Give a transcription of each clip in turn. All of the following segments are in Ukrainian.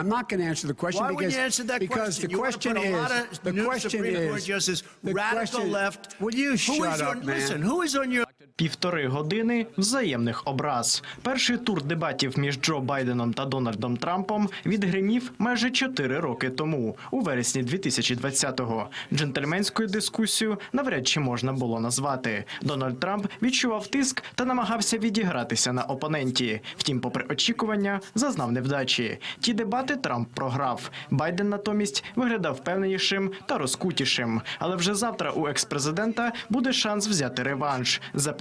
I'm not going to answer the question Why because wouldn't you answer that because question? the You question put a lot is of the new question Supreme Court is justice, the radical question- left. Will you shut is up, on, man? listen, who is on your Півтори години взаємних образ. Перший тур дебатів між Джо Байденом та Дональдом Трампом відгримів майже чотири роки тому, у вересні 2020-го. Джентльменською дискусію навряд чи можна було назвати. Дональд Трамп відчував тиск та намагався відігратися на опоненті. Втім, попри очікування, зазнав невдачі. Ті дебати Трамп програв. Байден натомість виглядав впевненішим та розкутішим. Але вже завтра у експрезидента буде шанс взяти реванш.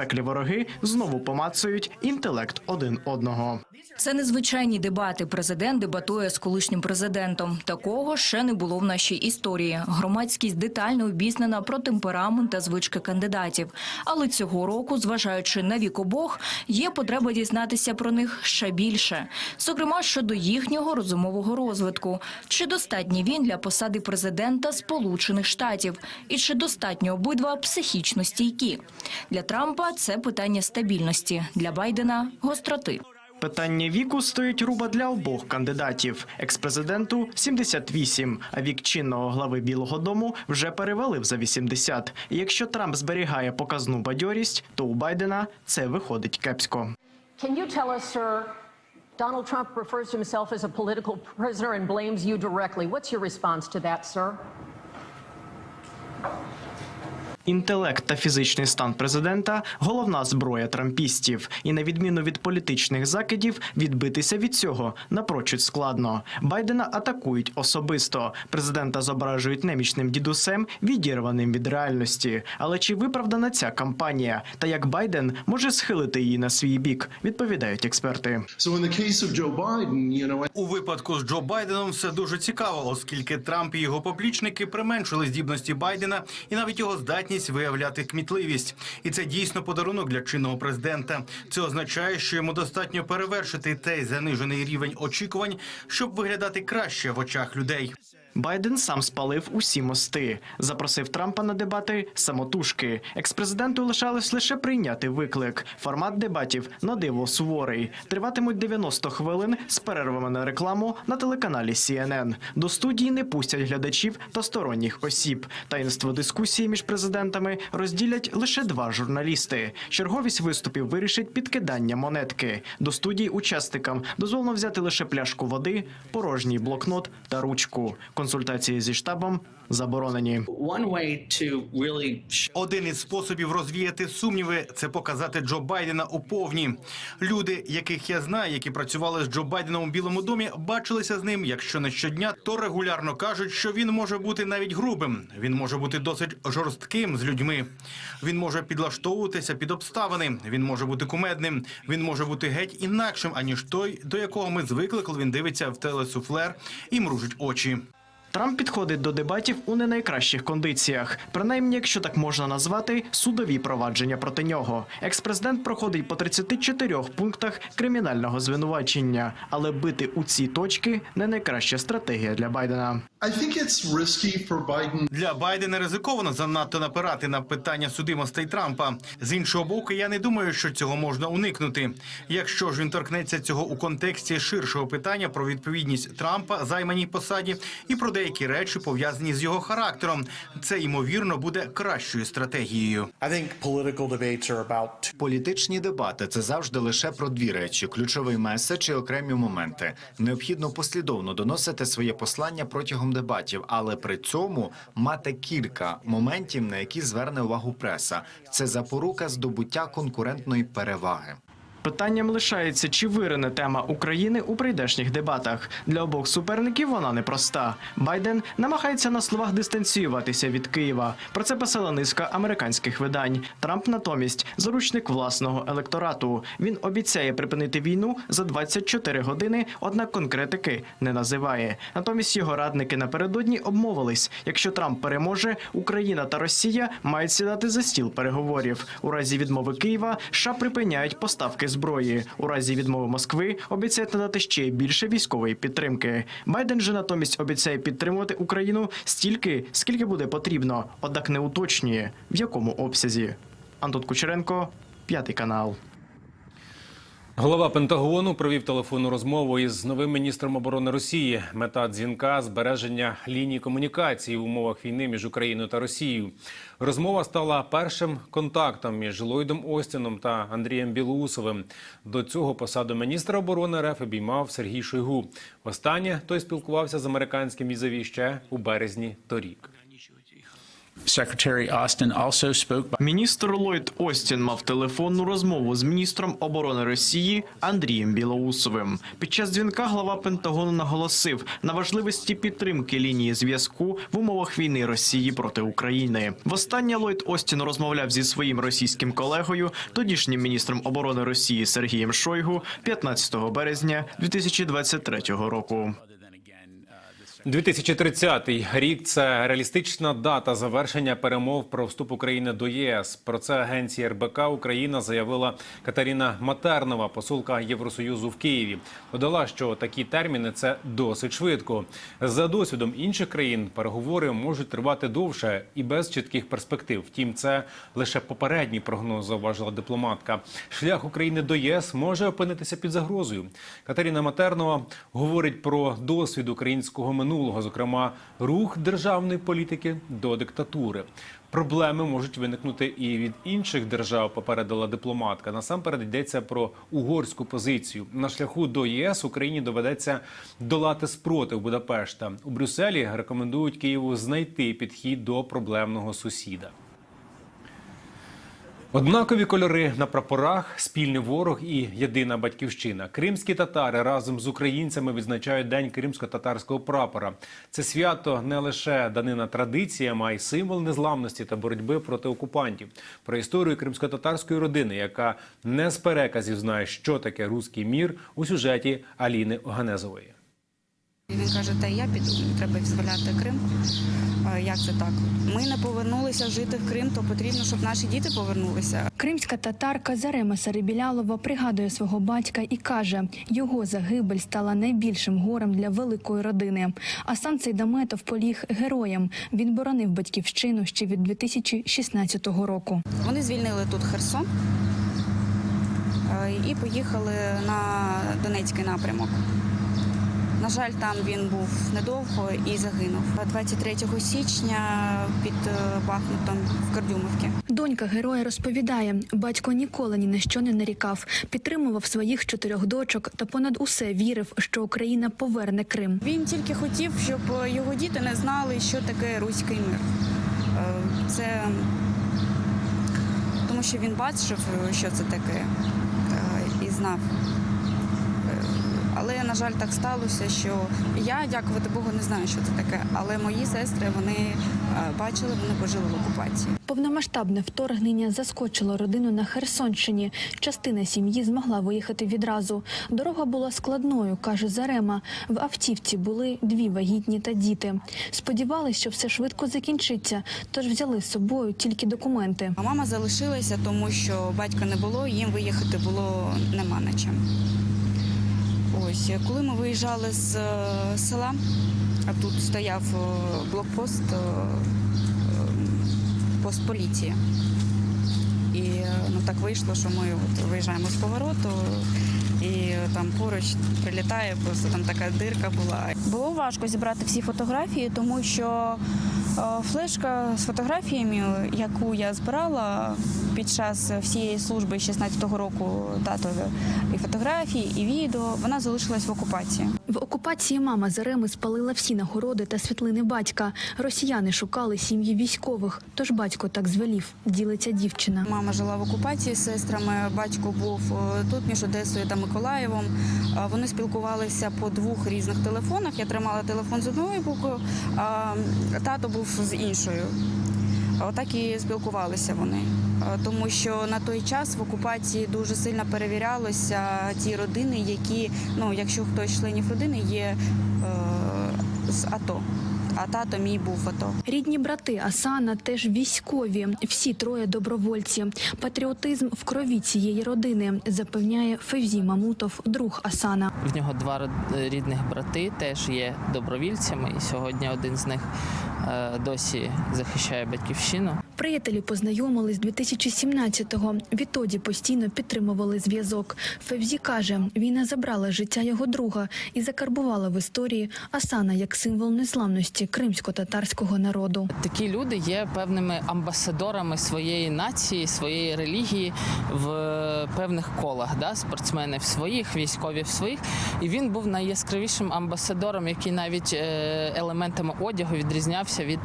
Запеклі вороги знову помацують інтелект один одного. Це незвичайні дебати. Президент дебатує з колишнім президентом. Такого ще не було в нашій історії. Громадськість детально обізнана про темперамент та звички кандидатів. Але цього року, зважаючи на вік обох, є потреба дізнатися про них ще більше. Зокрема, щодо їхнього розумового розвитку. Чи достатній він для посади президента Сполучених Штатів? І чи достатньо обидва психічно стійкі? Для Трампа це питання стабільності, для Байдена гостроти. Питання віку стоїть руба для обох кандидатів. Експрезиденту 78, а вік чинного глави Білого Дому вже перевалив за 80. І якщо Трамп зберігає показну бадьорість, то у Байдена це виходить кепсько. Can you tell us, sir, Donald Trump refers to himself as a political prisoner and blames you directly. What's your response to that, sir? Інтелект та фізичний стан президента головна зброя трампістів, і на відміну від політичних закидів, відбитися від цього напрочуд складно. Байдена атакують особисто. Президента зображують немічним дідусем, відірваним від реальності. Але чи виправдана ця кампанія? Та як Байден може схилити її на свій бік? Відповідають експерти. У випадку з Джо Байденом все дуже цікаво, оскільки Трамп і його поплічники применшили здібності Байдена і навіть його здатність виявляти кмітливість. І це дійсно подарунок для чинного президента. Це означає, що йому достатньо перевершити цей занижений рівень очікувань, щоб виглядати краще в очах людей. Байден сам спалив усі мости, запросив Трампа на дебати самотужки. Експрезиденту лишалось лише прийняти виклик. Формат дебатів на диво суворий. Триватимуть 90 хвилин з перервами на рекламу на телеканалі CNN. До студії не пустять глядачів та сторонніх осіб. Таїнство дискусії між президентами розділять лише два журналісти. Черговість виступів вирішить підкидання монетки. До студії учасникам дозволено взяти лише пляшку води, порожній блокнот та ручку. Консультації зі штабом заборонені. Один із способів розвіяти сумніви це показати Джо Байдена у повні. Люди, яких я знаю, які працювали з Джо Байденом у Білому домі, бачилися з ним, якщо не щодня, то регулярно кажуть, що він може бути навіть грубим. Він може бути досить жорстким з людьми. Він може підлаштовуватися під обставини. Він може бути кумедним. Він може бути геть інакшим, аніж той, до якого ми звикли, коли він дивиться в телесуфлер і мружить очі. Трамп підходить до дебатів у не найкращих кондиціях, принаймні, якщо так можна назвати, судові провадження проти нього. Експрезидент проходить по 34 пунктах кримінального звинувачення, але бити у ці точки не найкраща стратегія для Байдена. Для Байдена ризиковано занадто напирати на питання судимостей Трампа. З іншого боку, я не думаю, що цього можна уникнути. Якщо ж він торкнеться цього у контексті ширшого питання про відповідність Трампа займаній посаді і про деякі речі пов'язані з його характером, це ймовірно буде кращою стратегією. Політичні дебати це завжди лише про дві речі: ключовий меседж і окремі моменти. Необхідно послідовно доносити своє послання протягом дебатів, але при цьому мати кілька моментів, на які зверне увагу преса. Це запорука здобуття конкурентної переваги. Питанням лишається, чи вирине тема України у прийдешніх дебатах. Для обох суперників вона непроста. Байден намагається на словах дистанціюватися від Києва. Про це писала низка американських видань. Трамп натомість заручник власного електорату. Він обіцяє припинити війну за 24 години, однак конкретики не називає. Натомість його радники напередодні обмовились: якщо Трамп переможе, Україна та Росія мають сідати за стіл переговорів. У разі відмови Києва США припиняють поставки зброї. У разі відмови Москви обіцяють надати ще більше військової підтримки. Байден же натомість обіцяє підтримувати Україну стільки, скільки буде потрібно, однак не уточнює в якому обсязі. Антон Кучеренко, п'ятий канал. Голова Пентагону провів телефонну розмову із новим міністром оборони Росії. Мета дзвінка збереження лінії комунікації в умовах війни між Україною та Росією. Розмова стала першим контактом між Ллойдом Остіном та Андрієм Білоусовим. До цього посаду міністра оборони РФ обіймав Сергій Шойгу. Востаннє той спілкувався з американським візаві ще у березні торік. Міністр Ллойд Остін мав телефонну розмову з міністром оборони Росії Андрієм Білоусовим. Під час дзвінка глава Пентагону наголосив на важливості підтримки лінії зв'язку в умовах війни Росії проти України. Востаннє Ллойд Остін розмовляв зі своїм російським колегою, тодішнім міністром оборони Росії Сергієм Шойгу 15 березня 2023 року. 2030 рік це реалістична дата завершення перемов про вступ України до ЄС. Про це агенція РБК Україна заявила Катерина Матернова, посолка Євросоюзу в Києві. Додала, що такі терміни це досить швидко. За досвідом інших країн переговори можуть тривати довше і без чітких перспектив. Втім, це лише попередній прогноз, зауважила дипломатка. Шлях України до ЄС може опинитися під загрозою. Катерина Матернова говорить про досвід українського минулого, зокрема рух державної політики до диктатури. Проблеми можуть виникнути і від інших держав. Попередила дипломатка. Насамперед йдеться про угорську позицію. На шляху до ЄС Україні доведеться долати спротив Будапешта. У Брюсселі рекомендують Києву знайти підхід до проблемного сусіда. Однакові кольори на прапорах, спільний ворог і єдина батьківщина. Кримські татари разом з українцями відзначають день кримсько-татарського прапора. Це свято не лише данина традиціям, а й символ незламності та боротьби проти окупантів. Про історію кримсько-татарської родини, яка не з переказів знає, що таке руський мір, у сюжеті Аліни Оганезової. Він каже, та я піду, треба визволяти Крим. Як це так? Ми не повернулися жити в Крим, то потрібно, щоб наші діти повернулися. Кримська татарка Зарема Сарибілялова пригадує свого батька і каже, його загибель стала найбільшим горем для великої родини. А сам цей Даметов поліг героєм. Він боронив батьківщину ще від 2016 року. Вони звільнили тут Херсон е, і поїхали на Донецький напрямок. На жаль, там він був недовго і загинув. 23 січня під е, Бахмутом в Кардюмівці. Донька героя розповідає, батько ніколи ні на що не нарікав, підтримував своїх чотирьох дочок та понад усе вірив, що Україна поверне Крим. Він тільки хотів, щоб його діти не знали, що таке руський мир. Е, Це тому, що він бачив, що це таке, е, і знав. Але, на жаль, так сталося, що я, дякувати Богу, не знаю, що це таке. Але мої сестри вони е, бачили, вони пожили в окупації. Повномасштабне вторгнення заскочило родину на Херсонщині. Частина сім'ї змогла виїхати відразу. Дорога була складною, каже Зарема. В автівці були дві вагітні та діти. Сподівались, що все швидко закінчиться, тож взяли з собою тільки документи. А мама залишилася, тому що батька не було, їм виїхати було нема на чим. Ось коли ми виїжджали з е, села, а тут стояв е, блокпост, е, пост поліції. І ну так вийшло, що ми от виїжджаємо з повороту, і там поруч прилітає, просто там така дирка була. Було важко зібрати всі фотографії, тому що флешка з фотографіями, яку я збирала під час всієї служби 16-го року татові, і фотографії, і відео, вона залишилась в окупації. В окупації мама Зареми спалила всі нагороди та світлини батька. Росіяни шукали сім'ї військових, тож батько так звелів. Ділиться дівчина. Мама жила в окупації з сестрами. Батько був е, тут між Одесою та Миколаєвом. Е, Вони спілкувалися по двох різних телефонах. Я тримала телефон з одною буквою, а тато був з іншою. Отак і спілкувалися вони, тому що на той час в окупації дуже сильно перевірялися ті родини, які ну, якщо хтось з членів родини є е, з АТО. А тато мій був в АТО. Рідні брати Асана теж військові. Всі троє добровольці. Патріотизм в крові цієї родини, запевняє Февзі Мамутов, друг Асана. В нього два рідних брати теж є добровільцями, і сьогодні один з них е, досі захищає батьківщину. Приятелі познайомились 2017-го. Відтоді постійно підтримували зв'язок. Февзі каже, війна забрала життя його друга і закарбувала в історії Асана як символ незламності кримсько-татарського народу. Такі люди є певними амбасадорами своєї нації, своєї релігії в певних колах. Да? Спортсмени в своїх, військові в своїх. І він був найяскравішим амбасадором, який навіть е, елементами одягу відрізнявся від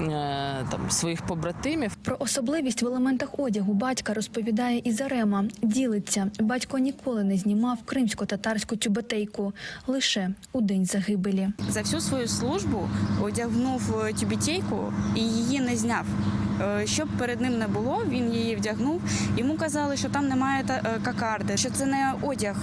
е, там своїх побратимів. Про особливість в елементах одягу батька розповідає і Зарема. Ділиться, батько ніколи не знімав кримсько-татарську тюбетейку лише у день загибелі. За всю свою службу одягнув е, тюбітейку і її не зняв. Е, Щоб перед ним не було, він її вдягнув. Йому казали, що там немає е, що це не одяг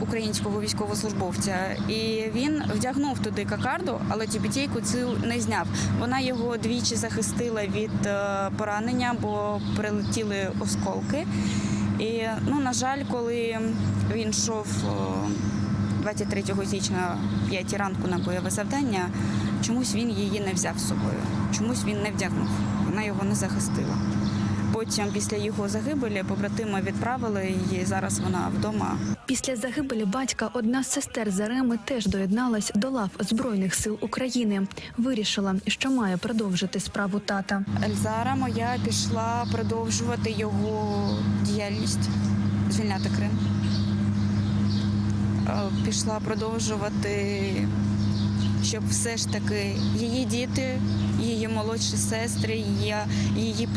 українського військовослужбовця. І він вдягнув туди кокарду, але тюбітейку цю не зняв. Вона його двічі захистила від поранення, бо прилетіли осколки. І ну, на жаль, коли він йшов. е, 23 січня 5 ранку на бойове завдання. Чомусь він її не взяв з собою, чомусь він не вдягнув. Вона його не захистила. Потім, після його загибелі, побратими відправили її. Зараз вона вдома. Після загибелі батька одна з сестер Зареми теж доєдналась до лав Збройних сил України. Вирішила, що має продовжити справу тата. Ельзара моя пішла продовжувати його діяльність, звільняти Крим. Е, Пішла продовжувати, щоб все ж таки її діти, її молодші сестри, її, її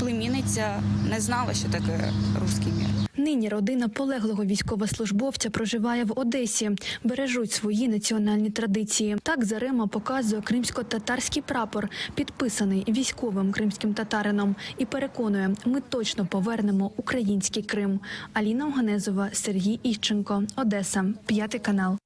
племінниця не знала, що таке руський мір. Нині родина полеглого військовослужбовця проживає в Одесі, бережуть свої національні традиції. Так Зарема показує кримсько-татарський прапор, підписаний військовим кримським татарином, і переконує, ми точно повернемо український Крим. Аліна Оганезова, Сергій Іщенко, Одеса, п'ятий канал.